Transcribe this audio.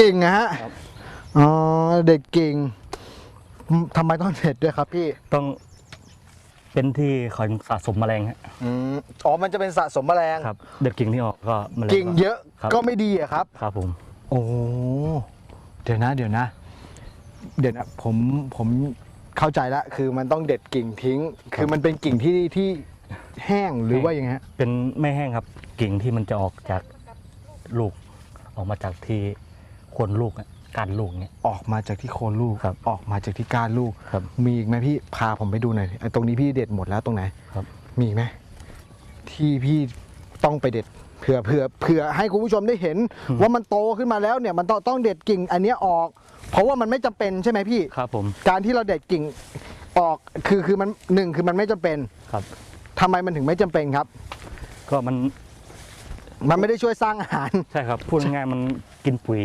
กิ่งนะฮะครับอ๋อเด็ดกิ่งอืมทำไมต้องเด็ดด้วยครับพี่ต้องเป็นที่คอยสะสมแมลงฮะอืมอ๋อ มันจะเป็นสะสมแมลงครับ เด็ดกิ่งที่ออกก็แมลงกิ่งเยอะครับก็ไม่ดีอะครับ ครับผม โอ้เดี๋ยวนะ เดี๋ยวนะ เดี๋ยวนะผมผมเข้าใจละคือมันต้องเด็ดกิ่งทิ้ง คือมันเป็นกิ่งที่ที่แห้งหรือว่ายังไงฮะเป็นไม่แห้งครับ กิ่งที่มันจะออกจากลูกออกมาจากที่โคนลูกอะการลูกเนี่ย ออกมาจากที่โคนลูกครับออกมาจากที่ก้านลูก ครับ มีอีกไหมพี่พาผมไปดูหน่อยไอ้ตรงนี้พี่เด็ดหมดแล้วตรงไหน ครับ มีอีกไหมที่พี่ต้องไปเด็ดเผื่อเผื่อเผื่อให้คุณผู้ชมได้เห็น ว่ามันโตขึ้นมาแล้วเนี่ยมันต้องต้องเด็ดกิ่งอันเนี้ยออก เพราะว่ามันไม่จำเป็นใช่ไหมพี่ ครับผมการที่เราเด็ดกิ่งออกคือคือมันหนึ่งคือมันไม่จำเป็นครับ ทำไมมันถึงไม่จำเป็นครับ ก็มันมันไม่ได้ช่วยสร้างอาหาร ใช่ครับพูดง่ายๆมันกินปุ๋ย